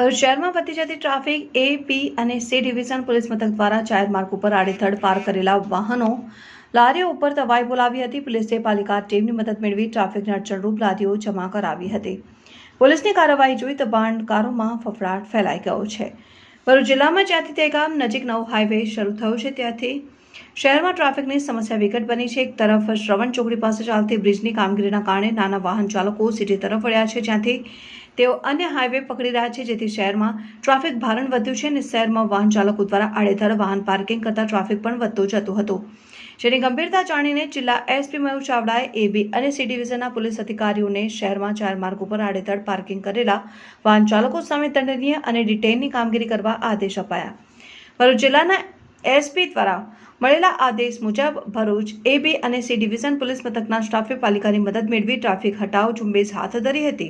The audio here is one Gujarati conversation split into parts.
શહેરમાં વધતી જતી ટ્રાફિક એ પી અને સી ડિવિઝન પોલીસ મથક દ્વારા જાહેર માર્ગ ઉપર આડેધડ પાર કરેલા વાહનો લારીઓ ઉપર તવાઈ બોલાવી હતી. પોલીસે પાલિકા ટીમની મદદ મેળવી ટ્રાફિકને અડચણરૂપ લારીઓ જમા કરાવી હતી. પોલીસની કાર્યવાહી જોઈ દબાણકારોમાં ફફડાટ ફેલાઈ ગયો છે. ભરૂચ જિલ્લામાં જ્યાંથી તે ગામ નજીક નવો હાઈવે શરૂ થયો છે, ત્યાંથી શહેરમાં ટ્રાફિકની સમસ્યા વિકટ બની છે. એક તરફ શ્રવણ ચોકડી પાસે ચાલતી બ્રિજની કામગીરીના કારણે નાના વાહન ચાલકો સિટી તરફ વળ્યા છે. જ્યાંથી તેઓ અન્ય હાઈવે પકડી રહ્યા છે, જેથી શહેરમાં ટ્રાફિક ભારણ વધ્યું છે અને શહેરમાં વાહન ચાલકો દ્વારા આડેધડ વાહન પાર્કિંગ કરતા ટ્રાફિક પણ વધતો જતો હતો. જેની ગંભીરતા જાણીને જિલ્લા એસપી મયુર ચાવડાએ એબી અને સી ડિવિઝનના પોલીસ અધિકારીઓને શહેરમાં ચાર માર્ગ ઉપર આડેધડ પાર્કિંગ કરેલા વાહન ચાલકો સામે દંડનીય અને ડિટેનની કામગીરી કરવા આદેશ અપાયા. ભરૂચ જિલ્લાના એસપી દ્વારા મળેલા આદેશ મુજબ Bharuch A B C division police મથકના સ્ટાફે પાલિકાની મદદ મેળવી ટ્રાફિક હટાવ ઝુંબેશ હાથ ધરી હતી.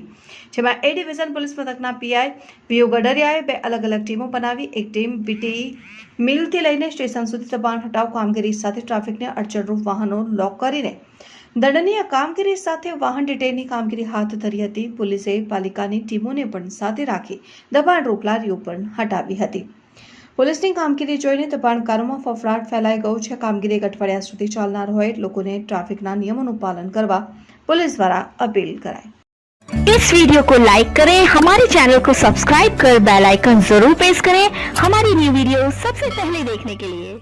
જેમાં એ ડિવિઝન પોલીસ મથકના પીઆઈ પીઓ ગડરિયાએ બે અલગ અલગ ટીમો બનાવી, એક ટીમ બીટીઈ મિલથી લઈને સ્ટેશન સુધી દબાણ હટાવ કામગીરી સાથે ટ્રાફિકને અડચણરૂપ વાહનો લોક કરીને દંડનીય કામગીરી સાથે વાહન ડિટેલની કામગીરી હાથ ધરી હતી. પોલીસે પાલિકાની ટીમોને પણ સાથે રાખી દબાણરૂપ લારીઓ પણ હટાવી હતી. પોલીસની કામગીરી જોઈને દબાણકારોમાં ફફડાટ ફેલાઈ ગયો છે કામગીરી એક અઠવાડિયા સુધી ચાલનાર હોય લોકોને ટ્રાફિકના નિયમોનું પાલન કરવા પોલીસ દ્વારા અપીલ કરાઈ इस वीडियो को लाइक करें हमारे चैनल को सब्सक्राइब कर बेल आइकन जरूर प्रेस करें हमारी न्यू वीडियो सबसे पहले देखने के लिए